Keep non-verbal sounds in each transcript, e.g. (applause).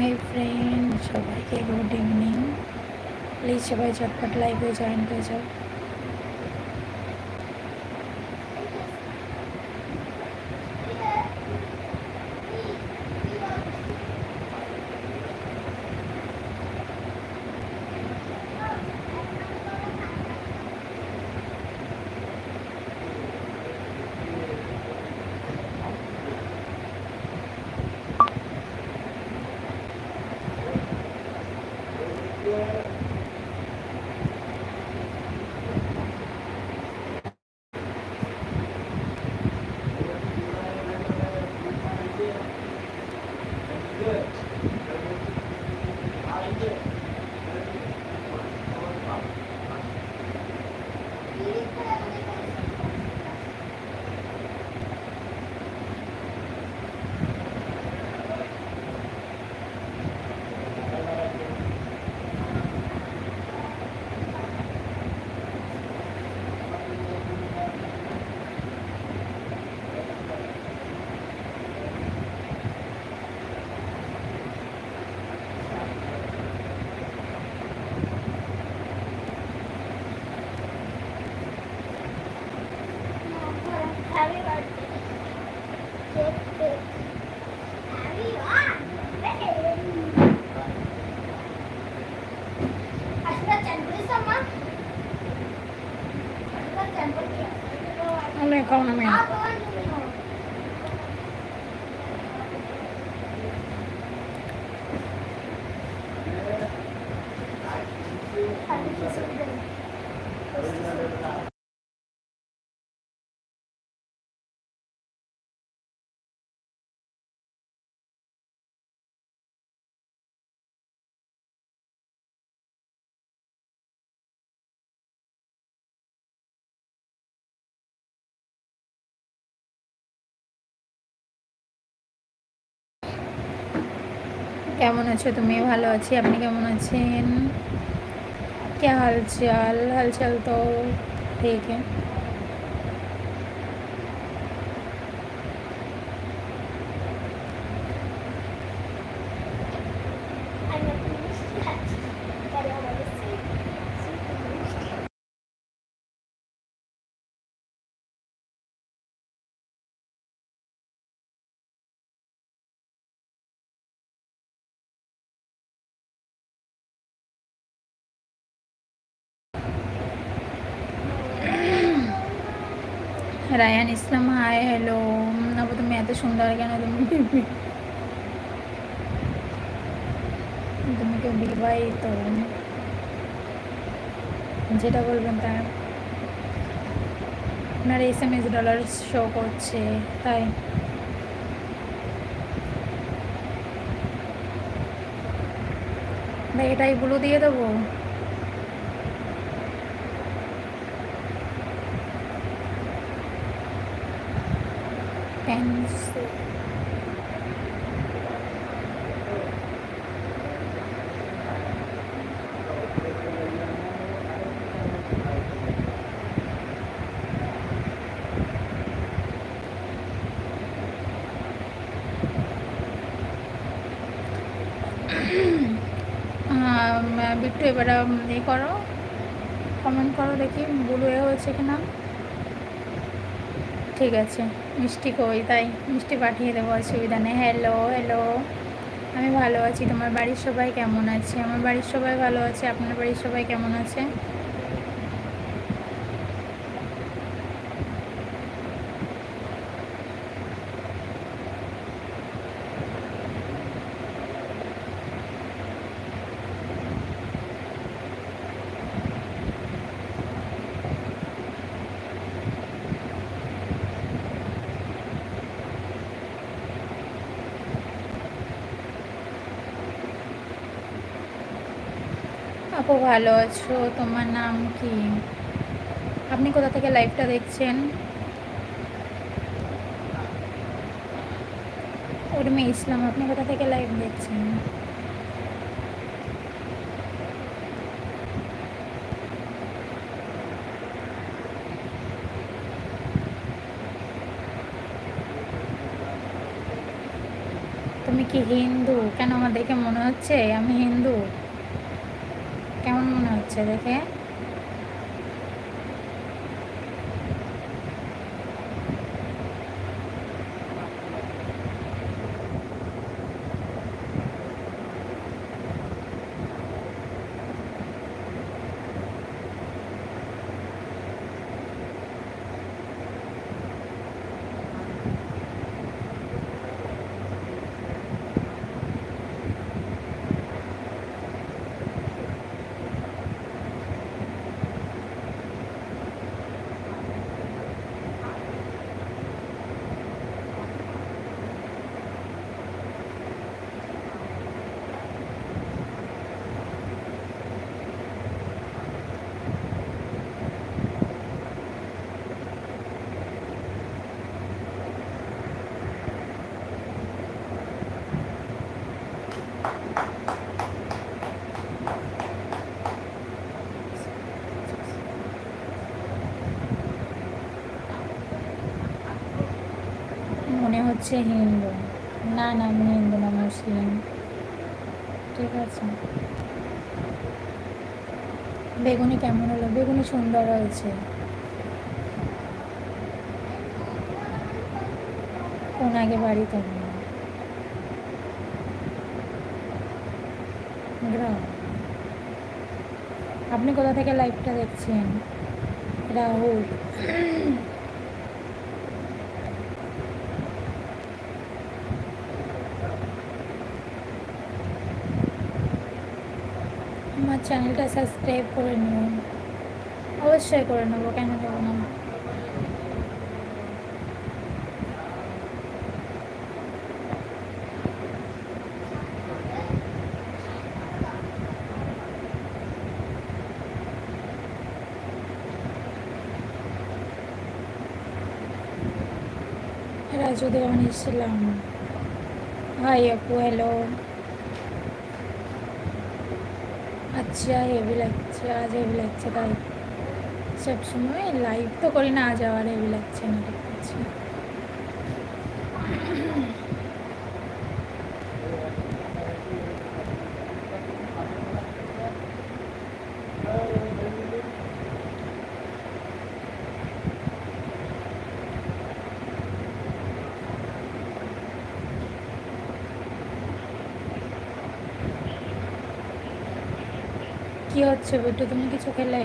High friend সবাইকে good evening please সবাই ঝটপট লাইভে জয়েন হয়ে যাও। কেমন আছো তুমি ভালো আছি আপনি কেমন আছেন क्या हाल चाल हाल चाल तो ठीक है রায়ান ইসলাম, হাই, হ্যালো। আপু, তুমি এত সুন্দর কেন? তুমি তুমি কেউ বিবাহিত। যেটা বলবেন তা। আপনার S M S dollar show করছে, তাই। এটাই ব্লু দিয়ে দেবো। পেন্সিল (clears throat) বিট্টু এবার এ করো। কমেন্ট করো দেখি ব্লু এ হয়েছে কিনা। ঠিক আছে। মিষ্টি কই, তাই মিষ্টি পাঠিয়ে দেবো, অসুবিধা নেই। হ্যালো হ্যালো আমি ভালো আছি, তোমার বাড়ির সবাই কেমন আছে? আমার বাড়ির সবাই ভালো আছে, আপনার বাড়ির সবাই কেমন আছে? আপু ভালো আছো? তোমার নাম কি? আপনি কোথা থেকে লাইভটা দেখছেন? উর্মি ইসলাম, আপনি কোথা থেকে লাইভ দেখছেন? তুমি কি হিন্দু? কেন আমার দেখে মনে হচ্ছে আমি হিন্দু? হচ্ছে দেখে মনে হচ্ছে হিন্দু। না না, আমি হিন্দু না, মুসলিম। ঠিক আছে। বেগুনি কেমন হলো? বেগুনি সুন্দর হয়েছে। কোন আগে বাড়ি তখন গ্রাম আপনি কোথা থেকে লাইভটা দেখছেন? রাহুল। আমার চ্যানেলটা সাবস্ক্রাইব করে নেবেন অবশ্যই করে নেব, কেন দেবো না? রাজু দেওয়ান ইসলাম হাই আপু হ্যালো আচ্ছা হেভি লাগছে, আজ হেভি লাগছে তাই। সবসময় লাইভ তো করি না, আজ আবার হেভি লাগছে না ঠিক আছে কি হচ্ছে? বেটু তুমি কিছু খেলে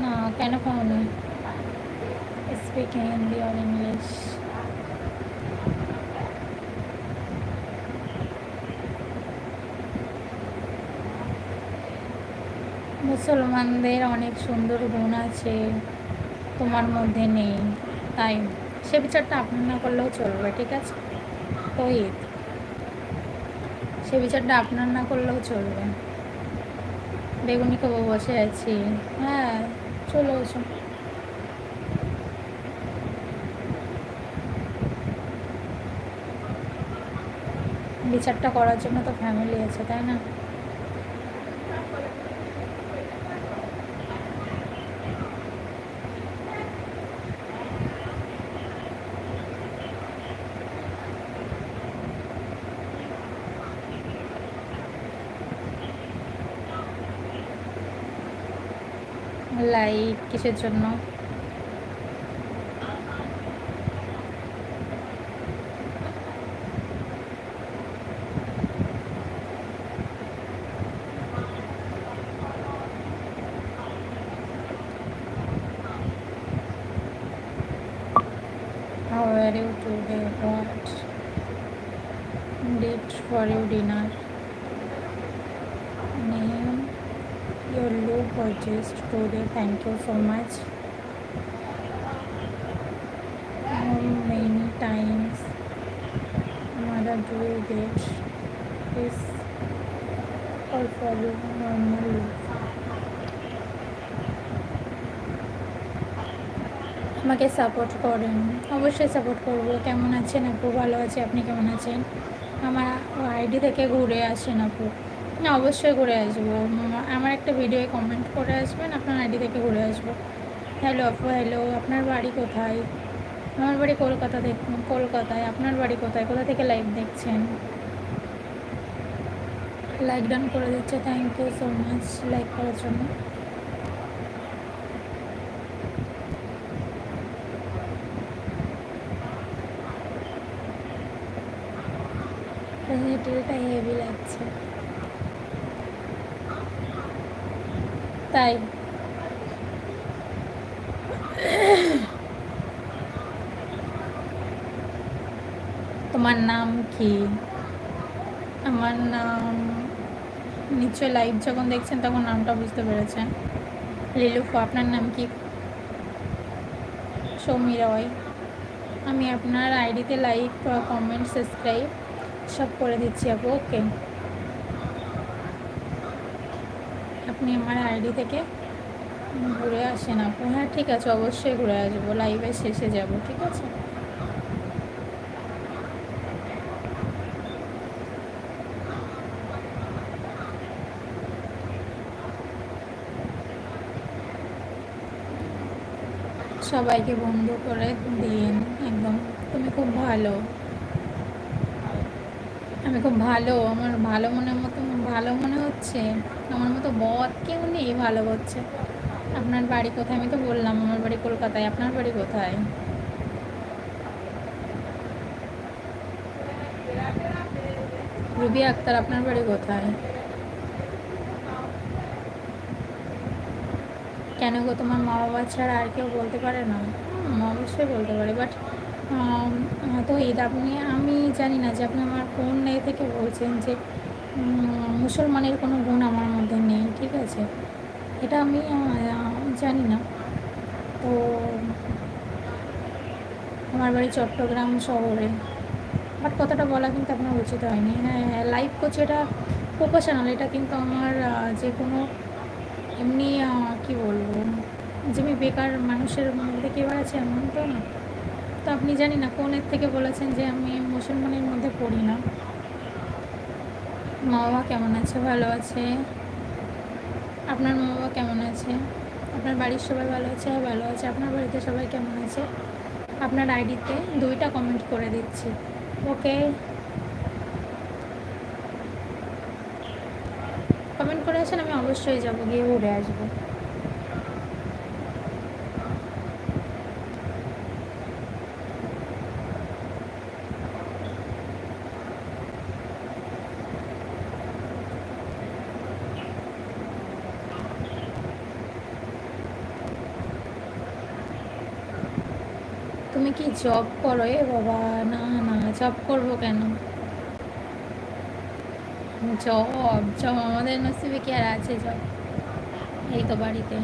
না কেন খাওনি স্পিক হিন্দি আর ইংলিশ মুসলমানদের অনেক সুন্দর গুণ আছে, তোমার মধ্যে নেই। তাই সে বিচারটা আপনার না করলেও চলবে, ঠিক আছে? তহিদ, সে বিচারটা আপনার না করলেও চলবে। বেগুনি খাব বসে আছি। হ্যাঁ চলো এসো বিচারটা করার জন্য তো ফ্যামিলি আছে, তাই না? লাইক কিসের জন্য? আমাকে সাপোর্ট করেন। অবশ্যই সাপোর্ট করব। কেমন আছেন আপু? ভালো আছে। আপনি কেমন আছেন? আমার আইডি থেকে ঘুরে আসেন আপু। না, অবশ্যই ঘুরে আসব। আমার একটা ভিডিও কমেন্ট করে আসবেন, আপনার আইডি থেকে ঘুরে আসব। হ্যালো আপু হ্যালো আপনার বাড়ি কোথায়? আমার বাড়ি কলকাতা দেখ, কলকাতায়। আপনার বাড়ি কোথায়? কোথা থেকে লাইভ দেখছেন? লাইক ডান করে দিচ্ছে। Thank you so much like করার জন্য। রিটেলটা হেভি লাগছে। তাই। তোমার নাম কি? আমার নাম নিশ্চয় লাইভ যখন দেখছেন তখন নামটা বুঝতে পেরেছেন। লিলুফু আপনার নাম কি? সৌমি রয়। আমি আপনার আইডিতে লাইক কমেন্ট সাবস্ক্রাইব সব করে দিচ্ছি আপু ওকে আপনি আমার আইডি থেকে ঘুরে আসেন আপু। হ্যাঁ ঠিক আছে, অবশ্যই ঘুরে আসব লাইভে শেষে যাব, ঠিক আছে? সবাইকে বন্ধ করে দিন, একদম। তুমি খুব ভালো। আমি খুব ভালো, আমার ভালো মনের মতো, ভালো মনে হচ্ছে। আমার মতো বদ কেউ নেই ভালো হচ্ছে। আপনার বাড়ি কোথায়? আমি তো বললাম, আমার বাড়ি কলকাতায়। আপনার বাড়ি কোথায়? রুবি আক্তার, আপনার বাড়ি কোথায়? কেন গো, তোমার মা বাবা ছাড়া আর কেউ বলতে পারে না? অবশ্যই বলতে পারে বাট তো ঈদ, আপনি, আমি জানি না যে আপনি আমার কোন এ থেকে বলছেন যে মুসলমানের কোনো গুণ আমার মধ্যে নেই, ঠিক আছে? এটা আমি জানি না। তো আমার বাড়ি চট্টগ্রাম শহরে। বাট কথাটা বলা কিন্তু আপনার উচিত হয়নি। হ্যাঁ হ্যাঁ লাইভ করছি এটা প্রফেশনাল এটা কিন্তু আমার যে কোনো এমনি কি বলব? যে আমি বেকার মানুষের মধ্যে কেউ আছে এমন তো না। তো আপনি জানি না কোন এর থেকে বলেছেন যে আমি মুসলমানের মধ্যে পড়ি না। মা বাবা কেমন আছে? ভালো আছে। আপনার মা বাবা কেমন আছে? আপনার বাড়ির সবাই ভালো আছে? হ্যাঁ ভালো আছে। আপনার বাড়িতে সবাই কেমন আছে? আপনার আইডিতে দুইটা কমেন্ট করে দিচ্ছি। ওকে কমেন্ট করে আসেন আমি অবশ্যই যাব, গিয়ে ঘুরে আসব। তুমি কি জব করো? এ বাবা, না না জব করব কেন? জব জব আমাদের নসিবে কি আর আছে জব এই তো বাড়িতে।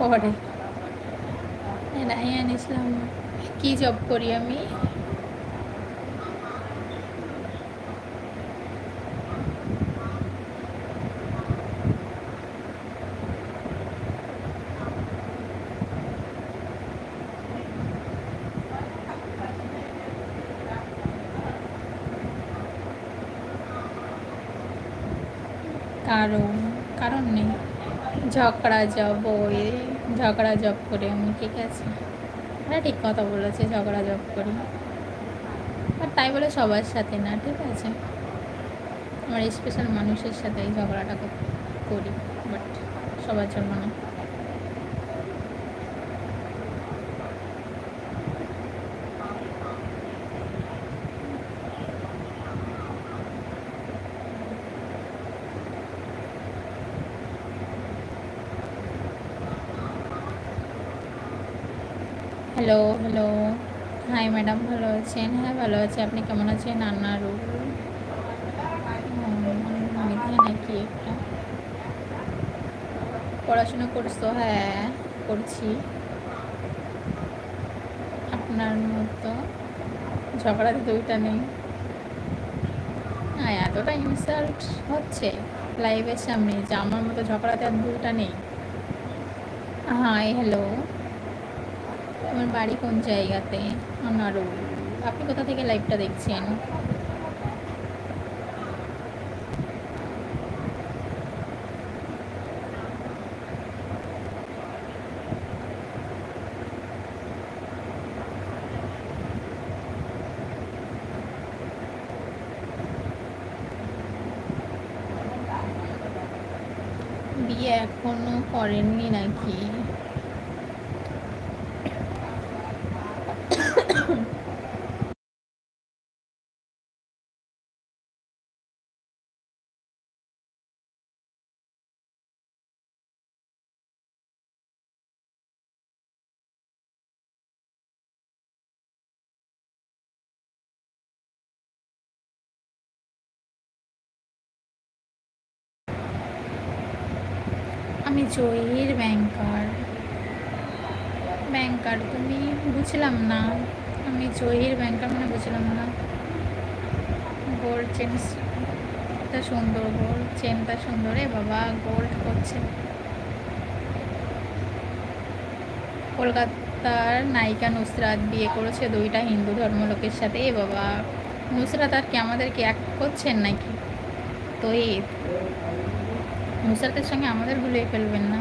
করে রায়ান কি জব করি আমি? কারণ কারণ নেই। ঝগড়া জব, ওই ঝগড়া জব করে আমি ঠিক আছে হ্যাঁ ঠিক কথা বলেছে, ঝগড়া জব করি। আর তাই বলে সবার সাথে না, ঠিক আছে। আমার স্পেশাল মানুষের সাথে এই ঝগড়াটা করি বাট সবার জন্য না। হ্যালো হ্যালো হাই ম্যাডাম ভালো আছেন হ্যাঁ ভালো আছি। আপনি কেমন আছেন? আন্নারু নাকি একটা? পড়াশোনা করছ? হ্যাঁ করছি। আপনার মতো। ঝগড়াতে দুইটা নেই। হ্যাঁ এতটা ইনসাল্ট হচ্ছে লাইভের সামনে যে আমার মতো ঝগড়াতে আর ভুলটা নেই। হাই হ্যালো আমার বাড়ি কোন জায়গাতে? নাড়ু আপনি কোথা থেকে লাইভটা দেখছেন? বিয়ে এখনও করেননি নাকি? জহির ব্যাংকার ব্যাংকার তুমি বুঝলাম না। আমি জহির ব্যাংকার মানে বুঝলাম না। গোল্ড চেনটা সুন্দর গোল্ড চেনটা সুন্দর। এ বাবা গোল্ড করছে। কলকাতার নায়িকা নুসরাত বিয়ে করেছে দুইটা হিন্দু ধর্মলোকের সাথে। এ বাবা, নুসরাত আর কি আমাদেরকে এক করছেন নাকি? তো এই নুসরাতের সঙ্গে আমাদের ভুলিয়ে ফেলবেন না।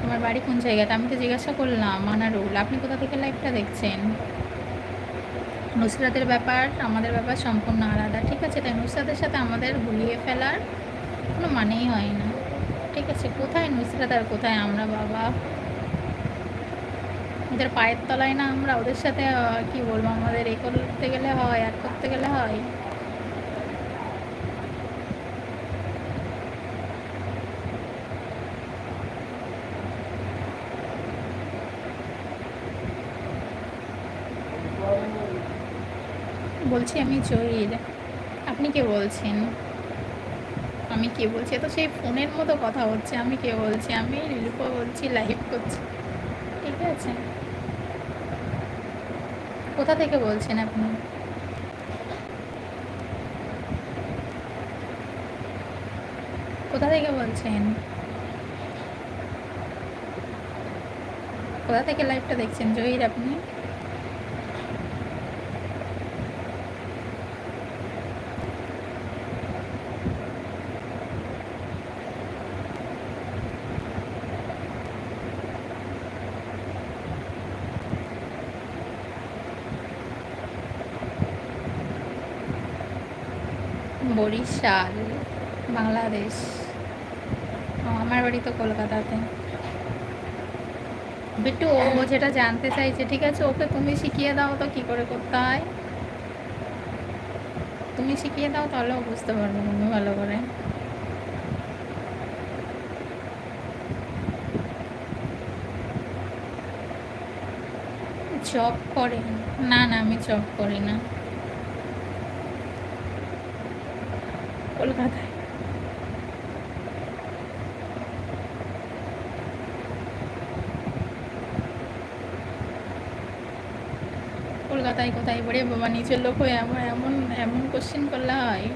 তোমার বাড়ি কোন জায়গাতে? আমি তো জিজ্ঞাসা করলাম মানারুল আপনি কোথা থেকে লাইভটা দেখছেন? নুসরাতের ব্যাপার, আমাদের ব্যাপার সম্পূর্ণ আলাদা, ঠিক আছে? তাই নুসরাতের সাথে আমাদের ভুলিয়ে ফেলার কোনো মানেই হয় না। ঠিক আছে, কোথায় নুসরাত আর কোথায় আমরা, বাবা? ওদের পায়ের তলায় না আমরা? ওদের সাথে কি বলব? আমাদের এ করতে গেলে হয়, আর করতে গেলে হয়। বলছি, আমি জহির। আপনি কে বলছেন? আমি কে বলছি? তো সেই ফোনের মতো কথা হচ্ছে, আমি কে বলছি? আমি রিলুপা বলছি, লাইভ করছি। ঠিক আছে। কোথা থেকে বলছেন আপনি? কোথা থেকে বলছেন? কোথা থেকে লাইভটা দেখছেন? জহির আপনি? বরিশাল বাংলাদেশ। আমার বাড়ি তো কলকাতাতে। বিট্টু ও যেটা জানতে চাইছে ঠিক আছে? ওকে তুমি শিখিয়ে দাও তো কি করে করতে হয়। তুমি শিখিয়ে দাও তাহলে ও বুঝতে পারবে তুমি ভালো করে। জব করে না না আমি জব করি না। কলকাতায়। কলকাতায় কোথায় পড়ে? বাবা, নিচের লোক হয়ে এমন এমন এমন কোশ্চেন করলে হয়।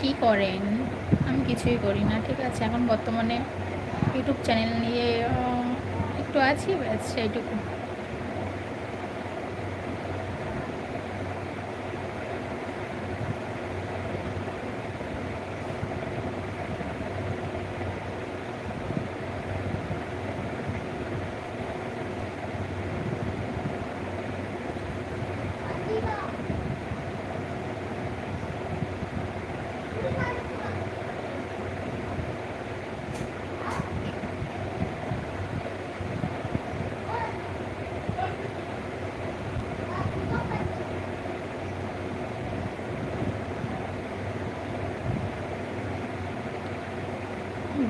কি করেন? আমি কিছুই করি না, ঠিক আছে? এখন বর্তমানে ইউটিউব চ্যানেল নিয়ে একটু আছি, ব্যাস সেইটুকু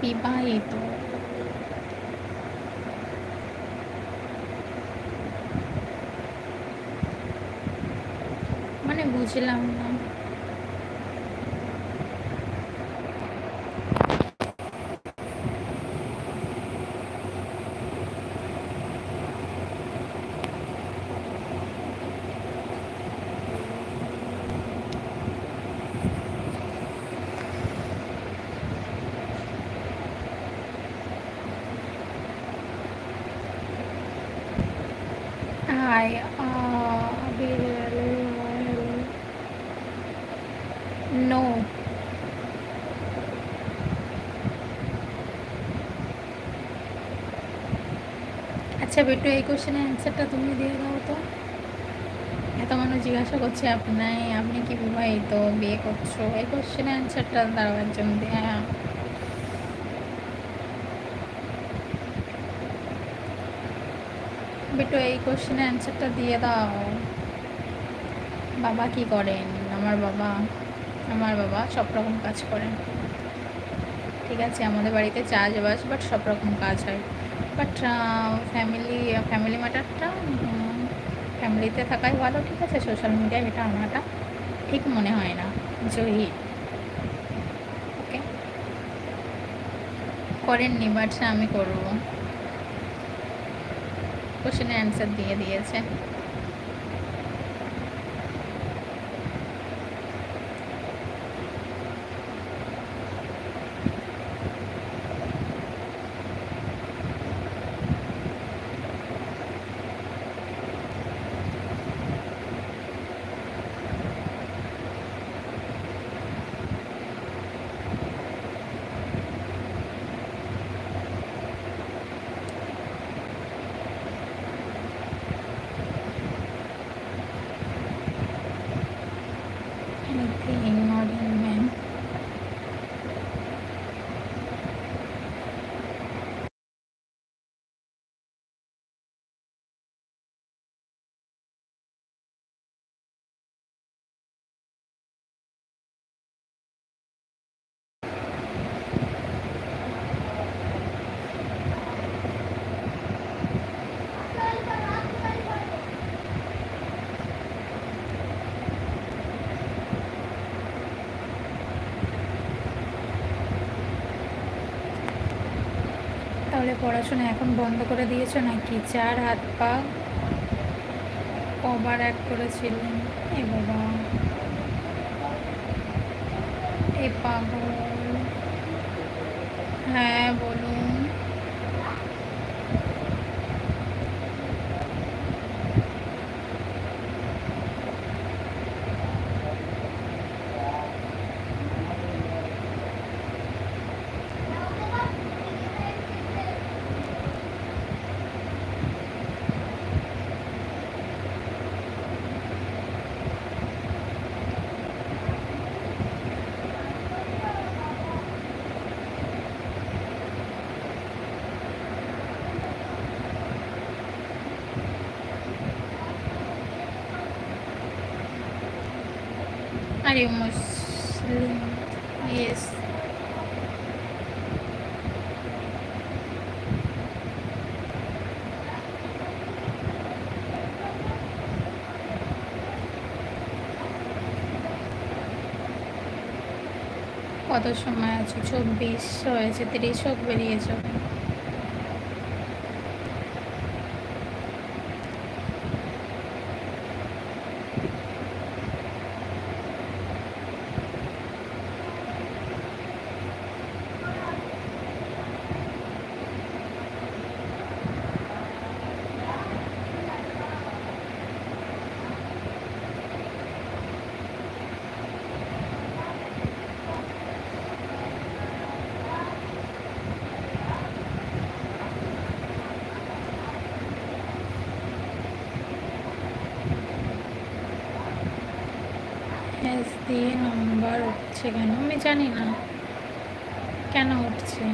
বিবাহিত। মানে বুঝলাম না। হাই আবির নো আচ্ছা বেটু, এই কোশ্চেনের অ্যান্সারটা তুমি দিয়ে দাও তো। এত মানুষ জিজ্ঞাসা করছে আপনার আপনি কি বিবাহিত? বিয়ে করছ? এই কোশ্চেনের অ্যান্সারটা দাঁড়াও একজন হ্যাঁ বেটু এই কোশ্চেনের অ্যান্সারটা দিয়ে দাও। বাবা কি করেন? আমার বাবা আমার বাবা সব রকম কাজ করেন। ঠিক আছে, আমাদের বাড়িতে চাষবাস বাট সব রকম কাজ হয়। বাট ফ্যামিলি ফ্যামিলি ম্যাটারটা ফ্যামিলিতে থাকাই ভালো, ঠিক আছে? সোশ্যাল মিডিয়ায় এটা আমারটা ঠিক মনে হয় না। জহি ওকে করেননি বাট আমি করব। কোশ্চেনের অ্যান্সার দিয়ে দিয়েছে। Okay. পড়াশোনা এখন বন্ধ করে দিয়েছ নাকি? চার হাত পা কবার এক করেছিলেন। এ বাবা। এ পাগল। হ্যাঁ বলুন। Are Muslim? Yes. কত সময় আছে চব্বিশ হয়েছে তিরিশ হোক বেরিয়ে যাবে এস দিয়ে নাম্বার উঠছে কেন? আমি জানি না। কেন উঠছে?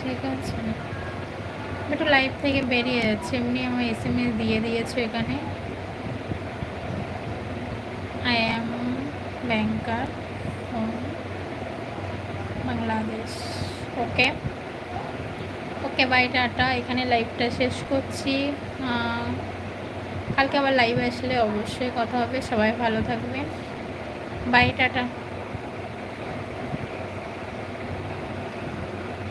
ঠিক আছে। একটু লাইভ থেকে বেরিয়ে যাচ্ছে। এমনি আমার এস এম এস দিয়ে দিয়েছ এখানে। I am banker Bangladesh okay okay bye tata এখানে লাইভটা শেষ করছি। কালকে আবার লাইভ আসলে অবশ্যই কথা হবে সবাই ভালো থাকবে বাই টাটা।